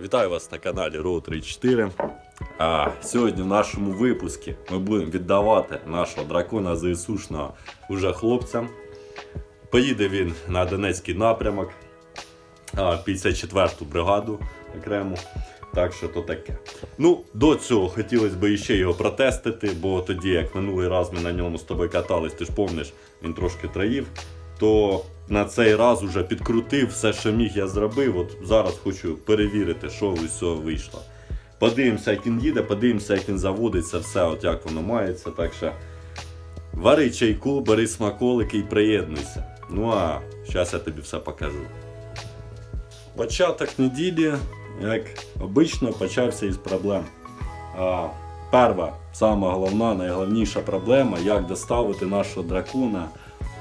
Вітаю вас на каналі Road 34. А сьогодні в нашому випуску ми будемо віддавати нашого дракона ЗСУшного уже хлопцям. Поїде він на Донецький напрямок, 54-ту бригаду окремо. Так що то таке. Ну, до цього хотілося б ще його протестити, бо тоді, як минулий раз ми на ньому з тобою катались, ти ж помниш, він трошки траїв, то на цей раз уже підкрутив все, що міг, я зробив. От зараз хочу перевірити, що з цього вийшло. Подивимося, як він їде, подивимося, як він заводиться, все, от як воно мається. Так що вари чайку, бери смаколики і приєднуйся. Ну а зараз я тобі все покажу. Початок неділі, як обично, почався із проблем. А, перша, сама головна, найголовніша проблема, як доставити нашого дракона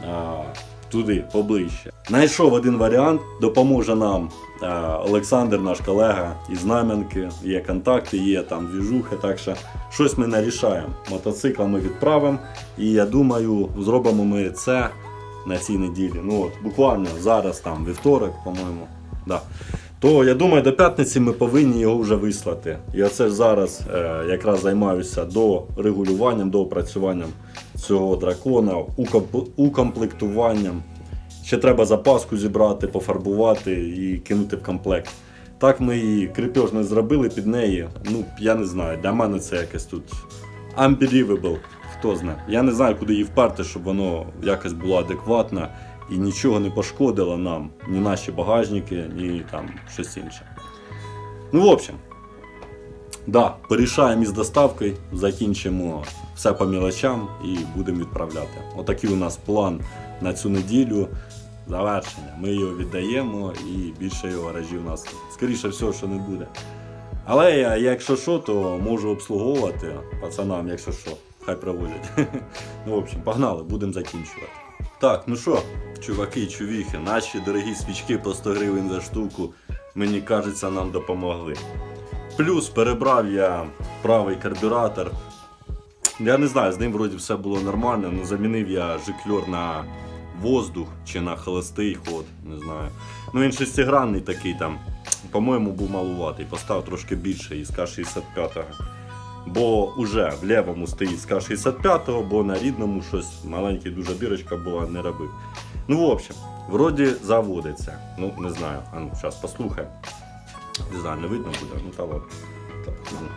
а, туди поближче. Знайшов один варіант, допоможе нам а, Олександр, наш колега із Знам'янки. Є контакти, є там двіжухи, так що щось ми не рішаємо. Мотоцикл ми відправимо, і я думаю, зробимо ми це на цій неділі. Ну от буквально зараз там вівторок, по-моєму. Да. То я думаю, до п'ятниці ми повинні його вже вислати. І оце ж зараз е, якраз займаюся до регулюванням, до опрацюванням цього дракона, укомплектуванням. Ще треба запаску зібрати, пофарбувати і кинути в комплект. Так ми і крепеж не зробили під неї. Ну, я не знаю, для мене це якось тут unbelievable. Хто знає. Я не знаю, куди її вперти, щоб воно якось було адекватно і нічого не пошкодило нам, ні наші багажники, ні там щось інше. Ну, в общем, да, порішаємо із доставкою, закінчимо все по мілочам і будемо відправляти. Отакий у нас план на цю неділю. Завершення. Ми його віддаємо і більше його гаражів у нас, скоріше всього, що не буде. Але я, якщо що, то можу обслуговувати пацанам, якщо що, хай привозять. ну, в общем, погнали, будемо закінчувати. Так, ну що, чуваки чувіхи, наші дорогі свічки по 100 гривень за штуку, мені кажеться, нам допомогли. Плюс перебрав я правий карбюратор. Я не знаю, з ним вроді все було нормально, але замінив я жикльор на воздух чи на холостий ход, не знаю. Ну він шестигранний такий там, по-моєму, був малуватий. Поставив трошки більше із К-65. Бо уже в лівому стоїть з К-65, бо на рідному щось маленька дуже дирочка була, не робив. Ну, в общем, вроді заводиться. Ну, не знаю. А ну, зараз послухаємо. Не знаю, не видно буде, ну та ладно. Так, ну,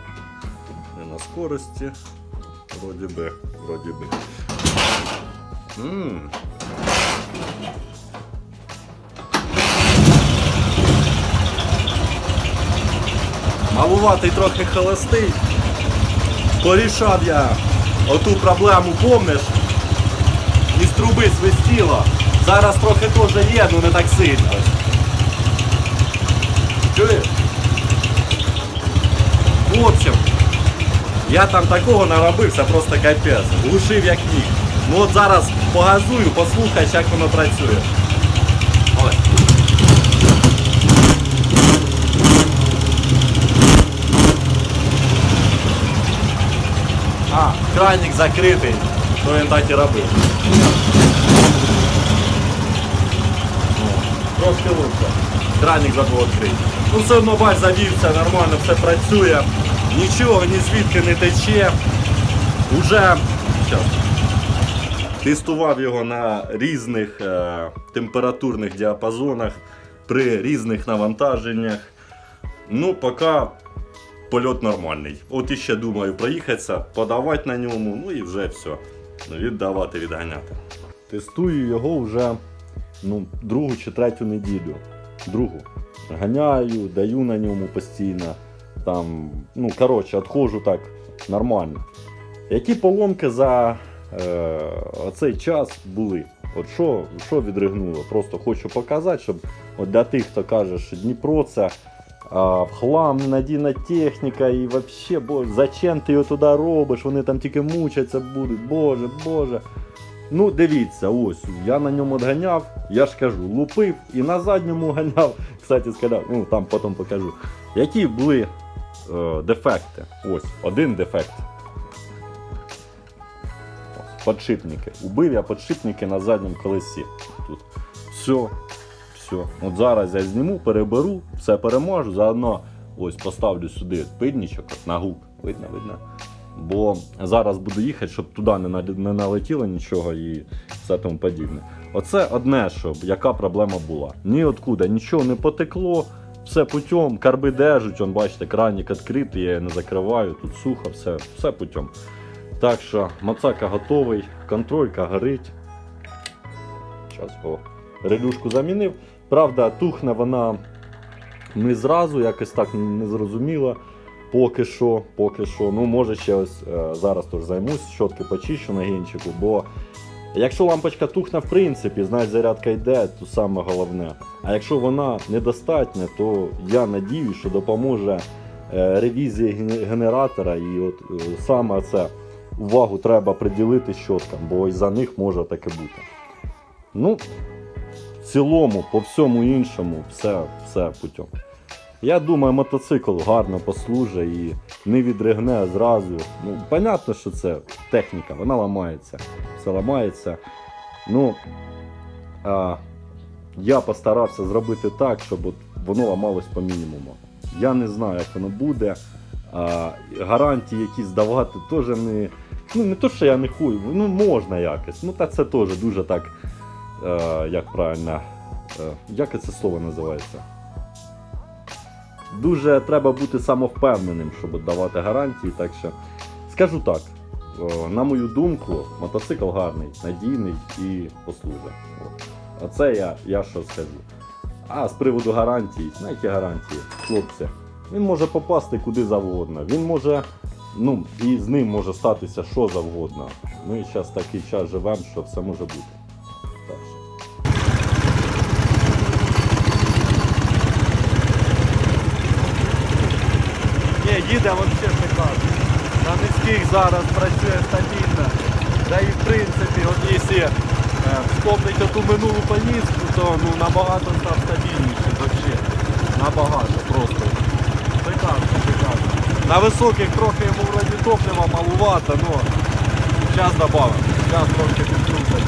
не на скорості. Вроді би, вроді би. Ммм. Малуватий трохи холостий. Порішав я оту проблему, помниш? Із труби свистіло. Зараз трохи теж є, ну не так сильно. Чуєш? В общем, я там такого наробив, це просто капець. Глушив як міг. Ну от зараз погазую, послухай, як воно працює. Ой. А, кранік закритий, то він так і робив. Трошки лучше. Кранік забув відкрити. Ну все одно бач, завівся, нормально, все працює. Нічого ні звідки не тече. Уже тестував його на різних е, температурних діапазонах, при різних навантаженнях. Ну, поки польот нормальний. От іще думаю проїхатися, подавати на ньому, ну і вже все. Віддавати, відганяти. Тестую його вже ну, другу чи третю неділю. Другу. Ганяю, даю на ньому постійно. Там, ну, коротше, відходжу так нормально. Які поломки за е, оцей час були? От що, що відригнуло? Просто хочу показати, щоб от для тих, хто каже, що Дніпро це а, в хлам ненадійна техніка і вообще, боже, зачем ти його туди робиш? Вони там тільки мучаться будуть. Боже, боже. Ну, дивіться, ось я на ньому отганяв, я ж кажу, лупив і на задньому ганяв. Кстати, сказав, ну там потім покажу. Які були е, дефекти? Ось, один дефект. Подшипники. Убив я подшипники на задньому колесі. Тут. Все. Все. От зараз я зніму, переберу, все переможу, заодно ось поставлю сюди пильничок от на гук. Видно, видно. Бо зараз буду їхати, щоб туди не, налетіло нічого і все тому подібне. Оце одне, щоб яка проблема була. Ніоткуда нічого не потекло, все путем, карби держать, он, бачите, кранік відкритий, я його не закриваю, тут сухо, все, все путем. Так що мацака готовий, контролька горить. Зараз о, релюшку замінив. Правда, тухне вона не зразу, якось так не зрозуміло. Поки що, поки що. Ну, може ще ось е, зараз теж займусь, щотки почищу на гінчику, бо якщо лампочка тухне, в принципі, значить зарядка йде, то саме головне. А якщо вона недостатня, то я надіюсь, що допоможе е, ревізія генератора. І от е, саме це увагу треба приділити щоткам, бо і за них може таке бути. Ну, в цілому, по всьому іншому, все, все путем. Я думаю, мотоцикл гарно послужить і не відригне зразу. Ну, понятно, що це техніка, вона ламається. Все ламається. Ну, а, я постарався зробити так, щоб от воно ламалось по мінімуму. Я не знаю, як воно буде. А, гарантії якісь давати теж не. Ну, не то, що я не хую, ну можна якось. Ну, та це теж дуже так. Е, як правильно. Е, як це слово називається? Дуже треба бути самовпевненим, щоб давати гарантії. Так що скажу так, на мою думку, мотоцикл гарний, надійний і послужить. Оце я, я що скажу. А з приводу гарантій, на які гарантії, хлопці, він може попасти куди завгодно. Він може, ну, і з ним може статися що завгодно. Ми зараз такий час живемо, що все може бути. Так Ні, їде взагалі шикарно. На низьких зараз працює стабільно. Да і в принципі, от якщо е, вспомнити ту минулу поїздку, то ну, набагато став стабільніший взагалі. Набагато просто. Шикарно, шикарно. На високих трохи йому вроді топлива малувато, але зараз добавимо. Зараз трошки підкрутимо.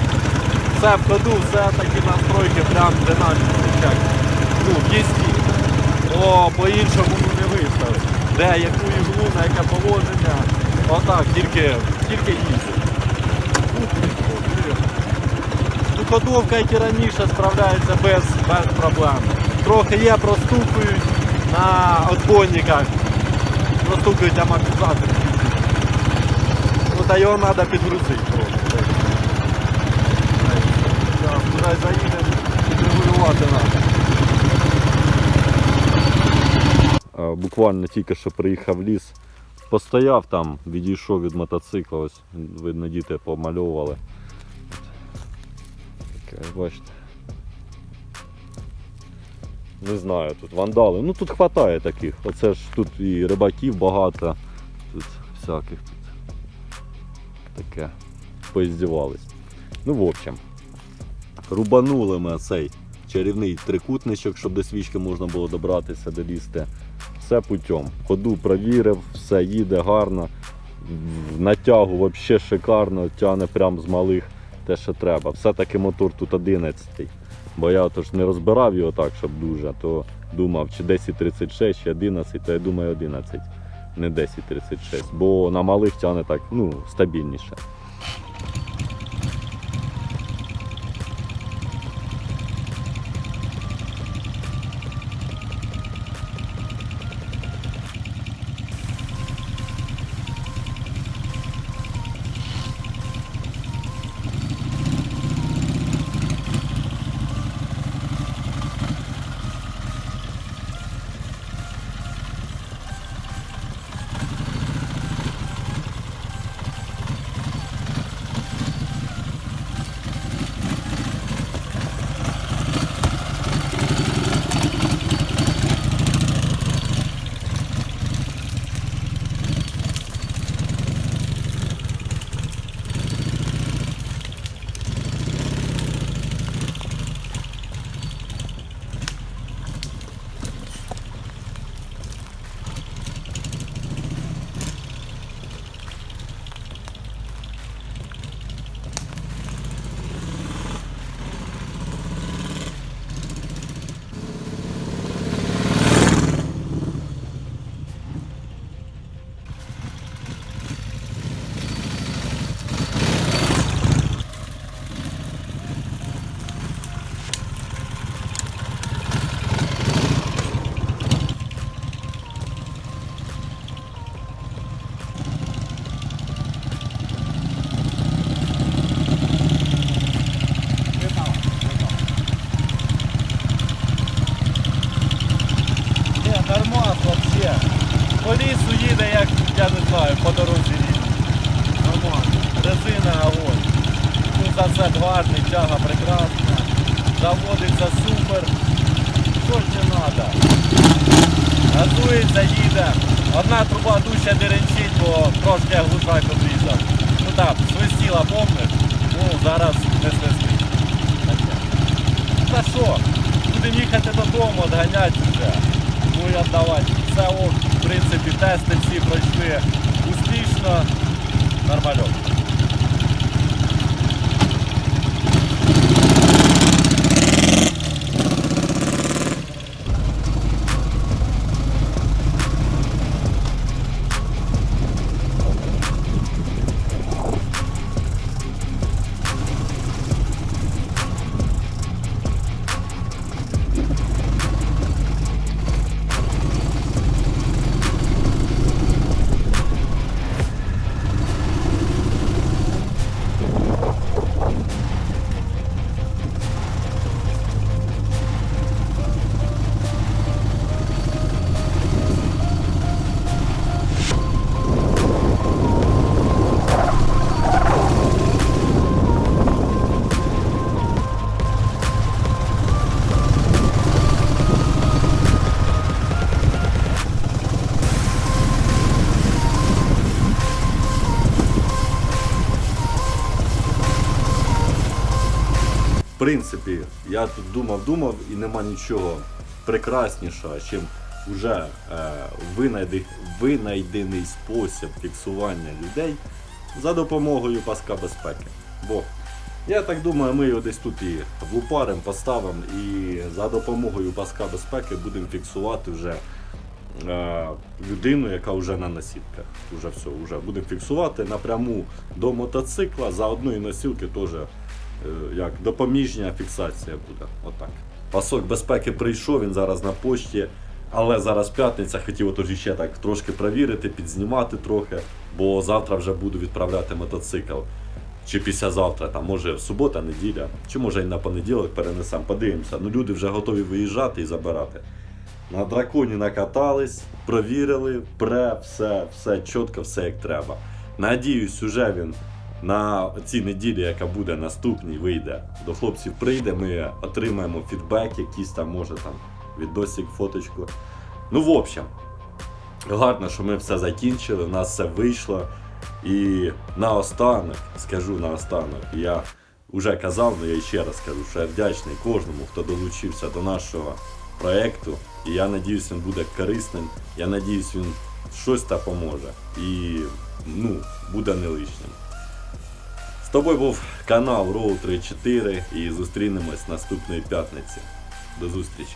Все в ходу, все такі настройки прям кричать. Ну, єсті. О, по-іншому не виставиш. Де, яку іглу, на яке положення. Отак, тільки, тільки їздить. Ух ти, ух ти. Ну, Ходовка, як і раніше, справляється без, без проблем. Трохи є, простукують на отбойниках. Простукують амортизатор. Та його треба підгрузити просто. Куди заїдемо, регулювати треба. Буквально тільки що приїхав в ліс, постояв там, відійшов від мотоцикла, ось видно, діти помальовували. Таке, бачите. Не знаю, тут вандали. Ну тут хватає таких. Оце ж тут і рибаків багато, тут всяких тут таке поіздівались. Ну, в общем, рубанули ми цей чарівний трикутничок, щоб до свічки можна було добратися, долізти. Все путем. Ходу провірив, все їде гарно. Натягу взагалі шикарно, тягне прям з малих те, що треба. Все-таки мотор тут 11. Бо я тож не розбирав його так, щоб дуже, то думав, чи 1036, чи 11, то я думаю 11, не 1036. Бо на малих тягне так ну, стабільніше. Одна труба дужче деренчить, бо трошки я глушак. Ну так, свистіла, помниш? Ну, зараз не свистить. Та що? Будемо їхати додому, відганяти вже. Ну і віддавати. Все в принципі, тести всі пройшли успішно. Нормальок. В принципі, я тут думав, думав і нема нічого прекраснішого, чим вже е, винайди, винайдений спосіб фіксування людей за допомогою паска безпеки. Бо я так думаю, ми його десь тут і влупарим, поставимо і за допомогою паска безпеки будемо фіксувати вже е, людину, яка вже на носілках. Уже все, вже будемо фіксувати напряму до мотоцикла. За одної носілки теж як допоміжня фіксація буде. Отак. Пасок безпеки прийшов, він зараз на пошті. Але зараз п'ятниця, хотів отож ще так трошки провірити, підзнімати трохи, бо завтра вже буду відправляти мотоцикл. Чи післязавтра, там, може субота, неділя, чи може і на понеділок перенесемо, подивимося. Ну люди вже готові виїжджати і забирати. На драконі накатались, провірили, пре, все, все чітко, все як треба. Надіюсь, уже він на цій неділі, яка буде наступній, вийде. До хлопців прийде, ми отримаємо фідбек, якийсь там, може там відосик, фоточку. Ну, в общем, гарно, що ми все закінчили, у нас все вийшло. І наостанок, скажу наостанок, я вже казав, але я ще раз скажу, що я вдячний кожному, хто долучився до нашого проєкту. І я надіюсь, він буде корисним. Я надіюсь, він щось та поможе. І ну, буде не лишнім. Тобою був канал Row 34 і зустрінемось наступної п'ятниці. До зустрічі!